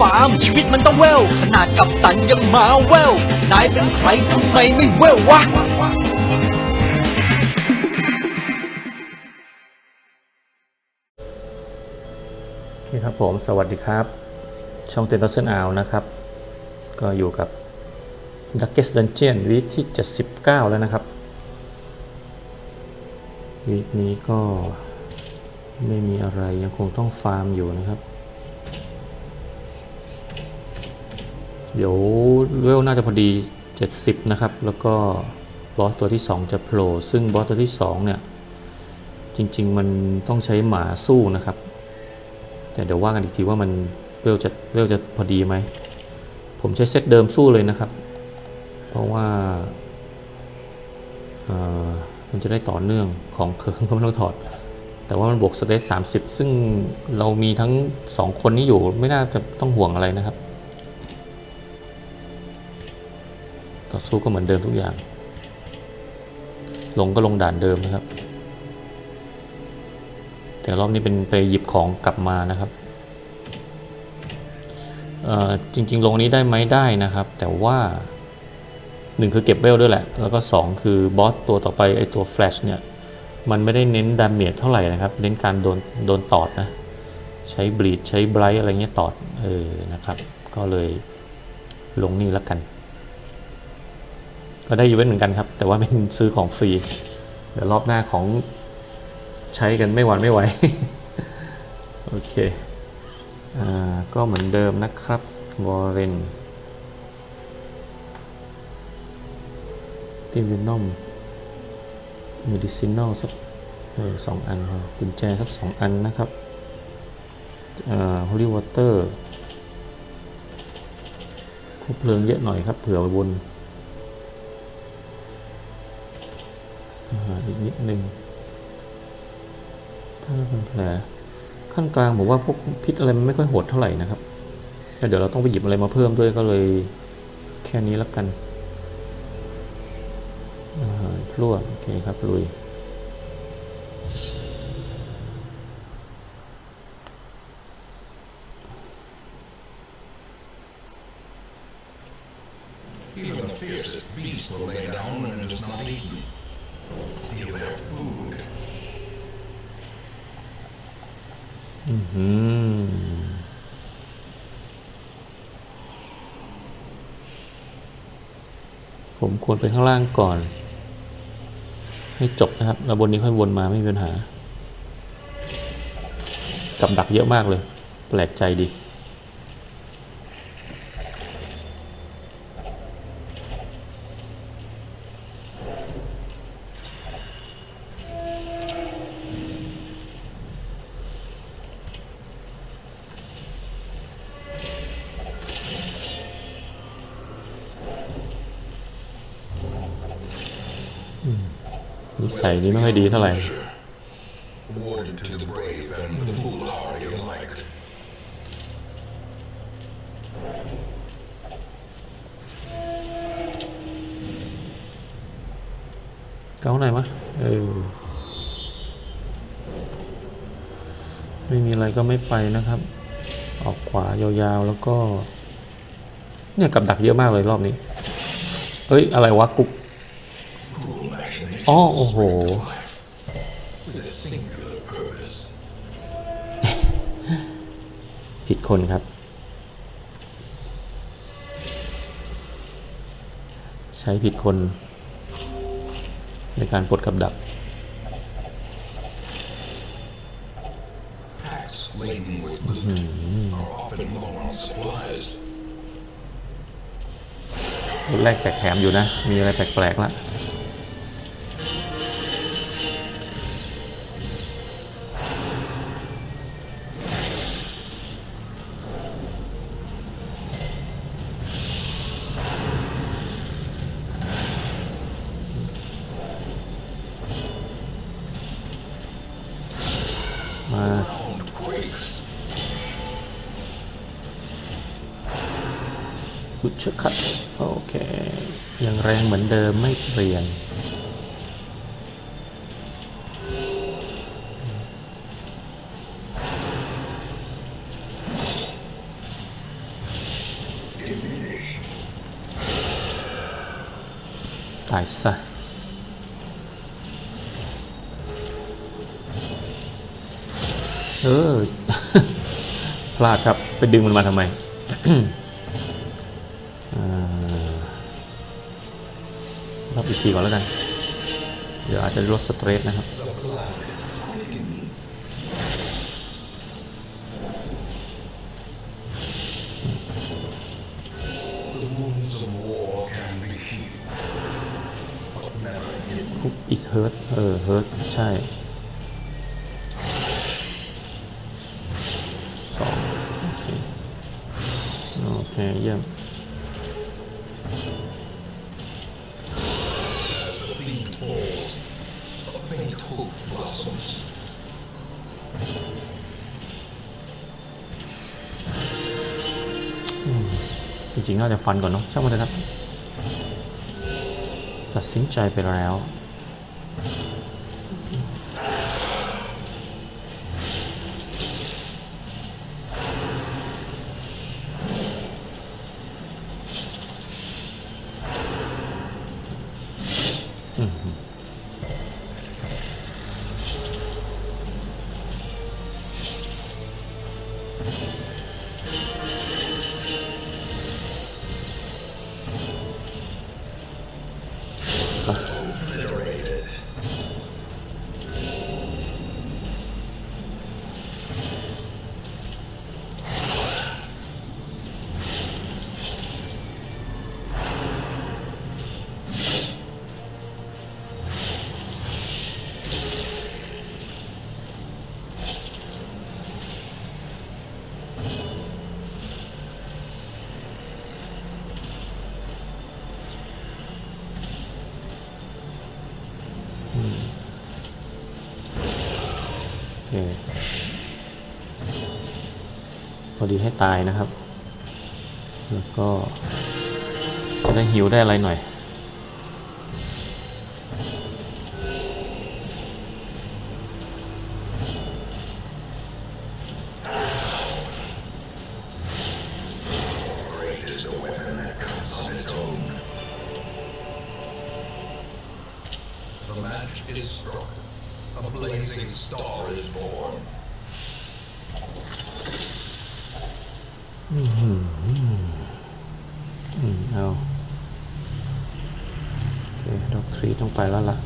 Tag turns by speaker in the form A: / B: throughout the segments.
A: ฟาร์มชีวิตมันต้องเวลขนาดกับตันยังมาเวลนายเป็นใครทำไมไม่เวลวะ
B: โอเคครับผมสวัสดีครับ ช่องเต็นตัสเซนอาวนะครับ ก็อยู่กับ Darkest Dungeon วีคที่ 79 แล้วนะครับวีคนี้ก็ไม่มีอะไรยังคงต้องฟาร์มอยู่นะครับ เดี๋ยวเวลน่าจะพอดี 70 นะครับ แล้วก็บอสตัวที่ 2 จะโผล่ซึ่งบอสตัวที่ 2 เนี่ย จริง ๆ มันต้องใช้หมาสู้นะครับ แต่เดี๋ยวว่ากันอีกทีว่ามันเวลจะเวลจะพอดีไหม ผมใช้เซตเดิมสู้เลยนะครับ เพราะว่ามันจะได้ต่อเนื่องของเคิร์ก็ไม่ต้องถอด แต่ว่ามันบวกสเตตสามสิบซึ่งเรามีทั้งสองคนนี้อยู่ไม่น่าจะต้องห่วงอะไรนะครับ ต่อสู้ก็เหมือนเดิมทุกอย่าง ลงก็ลงด่านเดิมนะครับ แต่รอบนี้เป็นไปหยิบของกลับมานะครับจริงๆ ลงนี้ได้ไหมได้นะครับ แต่ว่าหนึ่งคือเก็บเวลด้วยแหละ แล้วก็สองคือบอสตัวต่อไปไอตัวแฟลชเนี่ย มันไม่ได้เน้นดาเมจเท่าไหร่นะครับ เน้นการโดนโดนตอดนะ ใช้บลีดใช้ไบรท์อะไรเงี้ยตอด เออ นะครับ ก็เลยลงนี่ล้วกัน ก็ได้ยูเวนเหมือนกันครับ แต่ว่าเป็นซื้อของฟรี เดี๋ยวรอบหน้าของใช้กันไม่หวันไม่ไหว โอเค อ่า ก็เหมือนเดิมนะครับวอร์เรนติวินอมเมดิซินอลสักเออสองอันพอกุญแจสักสองอันนะครับอ่าฮอลลีวอเตอร์คบเพลิงเยอะหน่อยครับ เผื่อไว้บน นิดหนึ่งผ้าพันแผลขั้นกลางผมว่าพวกพิษอะไรมันไม่ค่อยโหดเท่าไหร่นะครับแล้วเดี๋ยวเราต้องไปหยิบอะไรมาเพิ่มด้วยก็เลยแค่นี้แล้วกันพลั่วโอเคครับลุย
C: Even the fiercest beast will lay down when it is not eaten. Steal their food.
B: ผมควรไปข้างล่างก่อน ให้จบนะครับ แล้วบนนี้ค่อยวนมาไม่มีปัญหา กับดักเยอะมากเลย แปลกใจดี สัยนี้ไม่ค่อยดีเท่าไหร่ เก้าไหนมะเออ ไม่มีอะไรก็ไม่ไปนะครับ ออกขวายาวๆแล้วก็ เนี่ยกับดักเยอะมากเลยรอบนี้เฮ้ย อะไรวะกุ๊ก อ๋อโอ้โห ผิดคนครับ ใช้ผิดคน ในการปลดกับดักแรกแจกแถมอยู่นะ มีอะไรแปลกๆละ ชึกคัดโอเค ยังแรงเหมือนเดิมไม่เปลี่ยน ตายซะเออ พลาดครับ ไปดึงมันมาทำไม ทีก่อนแล้วกัน เดี๋ยวอาจจะลดสเตรสนะครับคุกอีกเฮิร์ตเออเฮิร์ตใช่สองโอเค โอเค เยี่ยม น่าจะฟันก่อนเนาะช่างมันเถอะครับ ตัดสินใจไปแล้ว ดีให้ตายนะครับ แล้วก็ จะได้หิวได้อะไรหน่อย
C: Great is the weapon that cuts on its own. The match is struck. A blazing star is born.
B: อืม เอา โอเค สีต้องไปแล้วล่ะ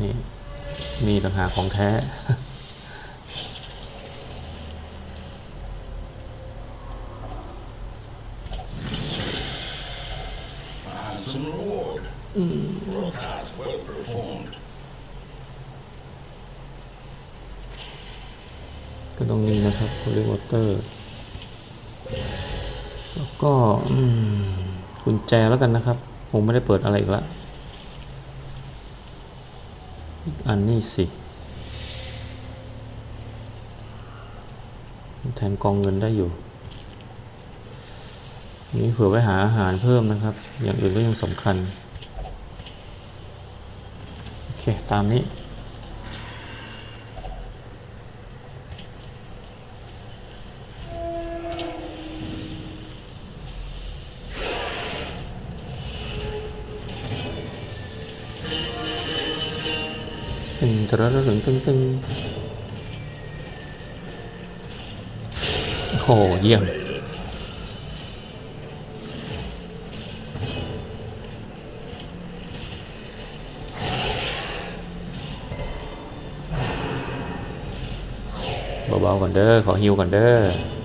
B: นี่มีต่างหากของแท้ก็ต้องนี่นะครับคุณเรียกวอเตอร์ กุญแจแล้วกันนะครับ ผมไม่ได้เปิดอะไรอีกละอีกอันนี่สิแทนกองเงินได้อยู่ นี่เผื่อไว้หาอาหารเพิ่มนะครับ อย่างอื่นก็ยังสำคัญ โอเค ตามนี้ ตึงตระระตึงตึงตึงโอ้โหเยี่ยมเบาๆก่อนเด้อขอฮิวก่อนเด้อ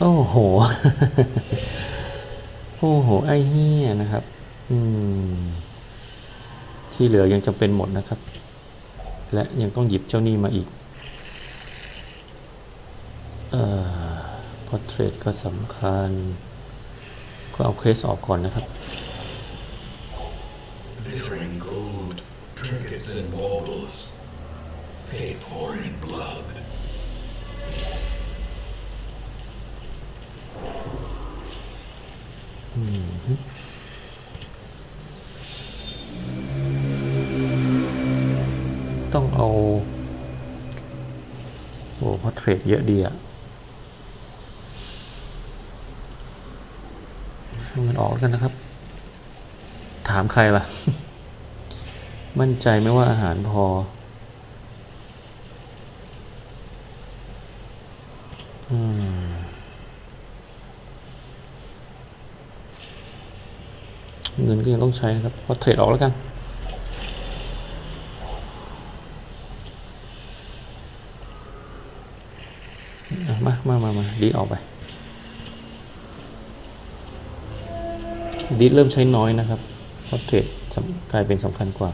B: โอ้โห โอ้โห ไอ้เหี้ยนะครับ อืม ที่เหลือยังจำเป็นหมดนะครับ และยังต้องหยิบเจ้านี่มาอีก เอ่อพอเทรดก็สำคัญ ก็เอาเครสออกก่อนนะครับ
C: Glittering gold, trinkets and baubles. Paid for in blood.
B: ต้องเอา โอ้พอ เทรดเยอะดีอะเงินออกกันนะครับ ถามใครล่ะ มั่นใจไหมว่าอาหารพอ อืมเงินก็ยังต้องใช้นะครับพอเทรดออกแล้วกัน มามามามาดีออกไป ดีเริ่มใช้น้อยนะครับเพราะเทรดสำกลายเป็นสำคัญกว่า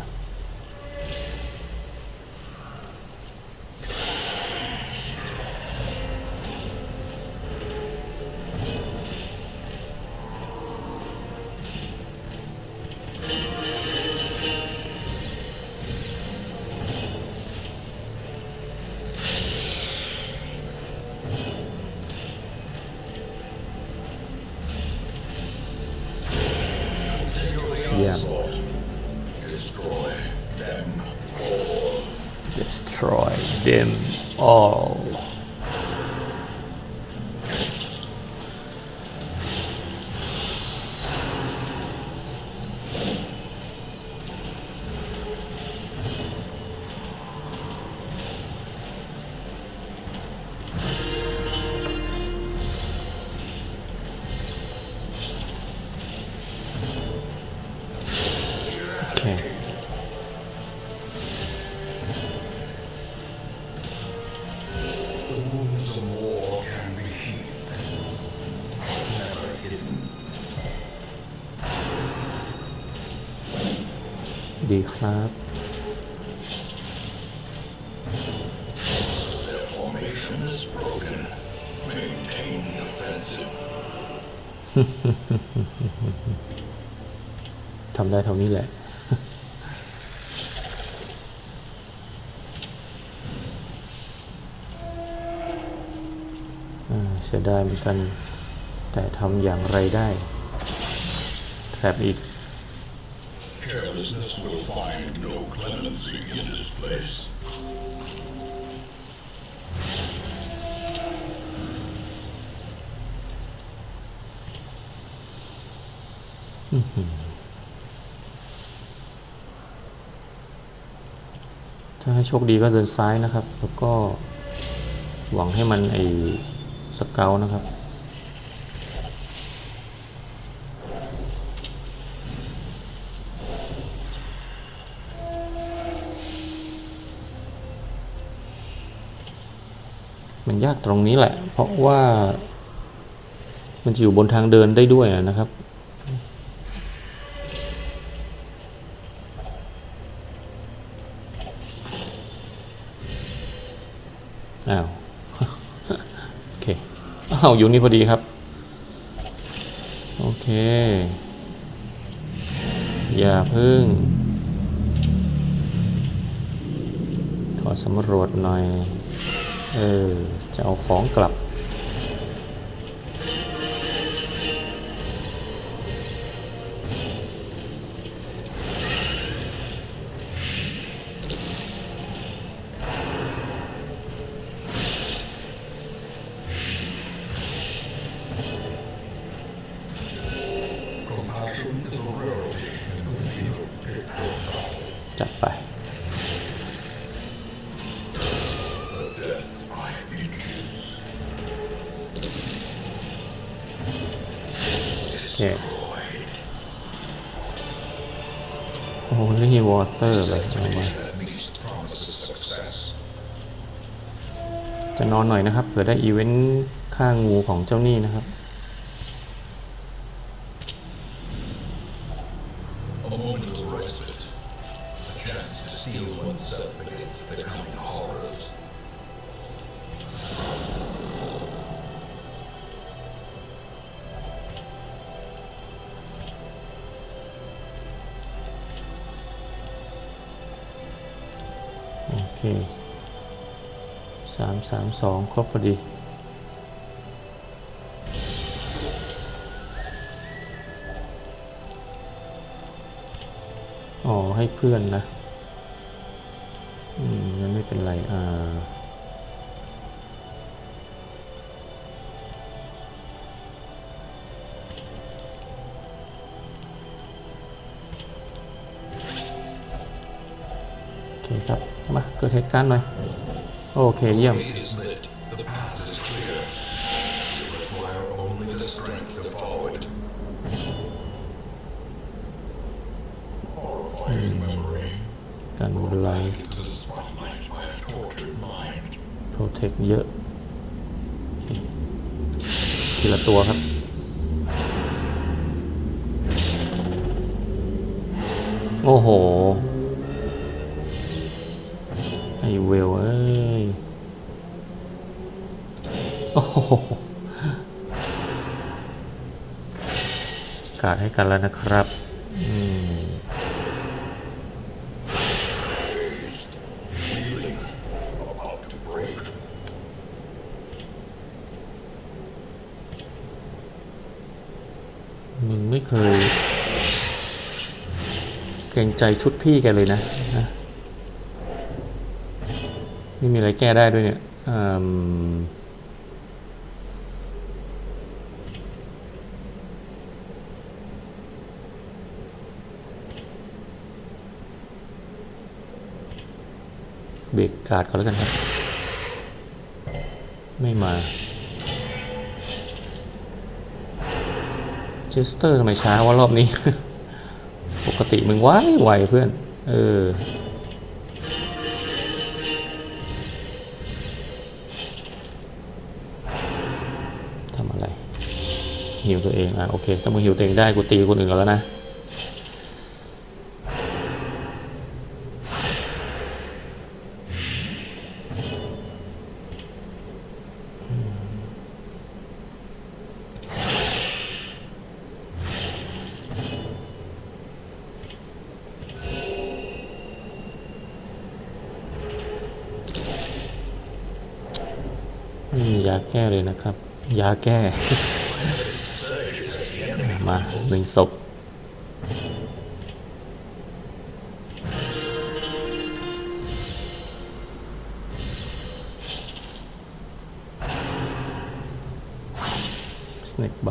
C: them
B: all ดีครับ ทำได้เท่านี้แหละเสียดายเหมือนกัน แต่ทำอย่างไรได้ แทบอีก
C: Carelessness will find no clemency in this place.
B: ถ้าให้โชคดีก็เดินซ้ายนะครับ แล้วก็หวังให้มันไอ้สเกลนะครับ มันยากตรงนี้แหละ เพราะว่า มันจะอยู่บนทางเดินได้ด้วยนะครับ อ้าว โอเค อ้าว อยู่นี่พอดีครับ โอเค อย่าพึ่ง ขอสำรวจหน่อย เออจะเอาของกลับ อเตอร์เลยจะนอนหน่อยนะครับเผื่อได้อีเวนต์ฆ่างูของเจ้าหนี้นะครับ รบพอดี อ๋อ ให้เพื่อนนะ อืมงั้นไม่เป็นไร อ่าโอเคครับ มา เกิดเหตุการณ์หน่อย โอเค เยี่ยม การบูไล่โปรเทคเยอะ ทีละตัวครับโอ้โห ไอเวลเอ้ย โอ้โห การให้กันแล้วนะครับ อืม
C: About to break.
B: มึงไม่เคย เกรงใจชุดพี่แกเลยนะนะไม่มีอะไรแก้ได้ด้วยเนี่ยเบรกการ์ดก่อนแล้วกันครับ ไม่มา เจสเตอร์ทำไมช้าวะรอบนี้ ปกติมึงไวไวเพื่อน เออทำอะไรหิวตัวเองอะโอเค ถ้ามึงหิวตัวเองได้กูตีคนอื่นก่อนแล้วนะาแก้ มาหนึ่งศพสเน็กไบ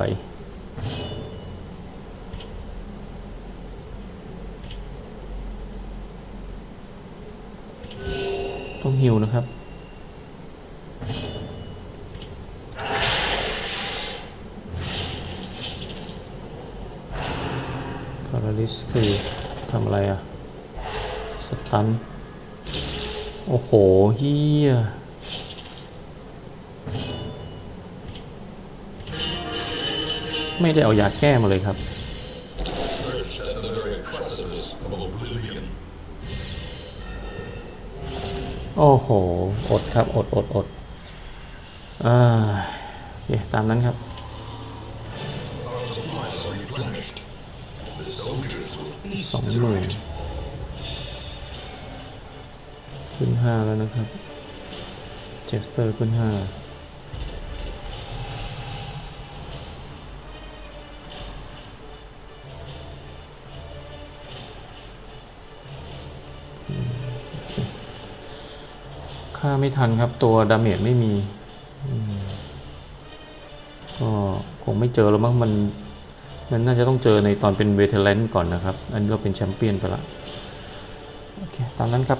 B: ต้องฮิวนะครับ พาราลิ สคือทำอะไรอะสตัน โอ้โหเฮียไม่ได้เอายาแก้มาเลยครับโอ้โห อดครับ อดอดอดอ่าโอเคตามนั้นครับ หมื่นขึ้นห้าแล้วนะครับ เจสเตอร์ขึ้นห้าค่าไม่ทันครับตัวดาเมจไม่มี ก็คงไม่เจอแล้วมั้งมัน มันน่าจะต้องเจอในตอนเป็นเวเทเลนก่อนนะครับ อันนี้เราเป็นแชมเปี้ยนไปละโอเคตามนั้นครับ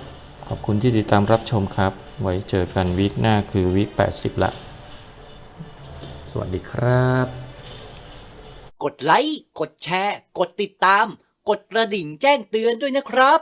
B: ขอบคุณที่ติดตามรับชมครับ ไว้เจอกันวีคหน้าคือวีค80 ละ สวัสดีครับ
D: กดไลค์ กดแชร์ กดติดตาม กดกระดิ่งแจ้งเตือนด้วยนะครับ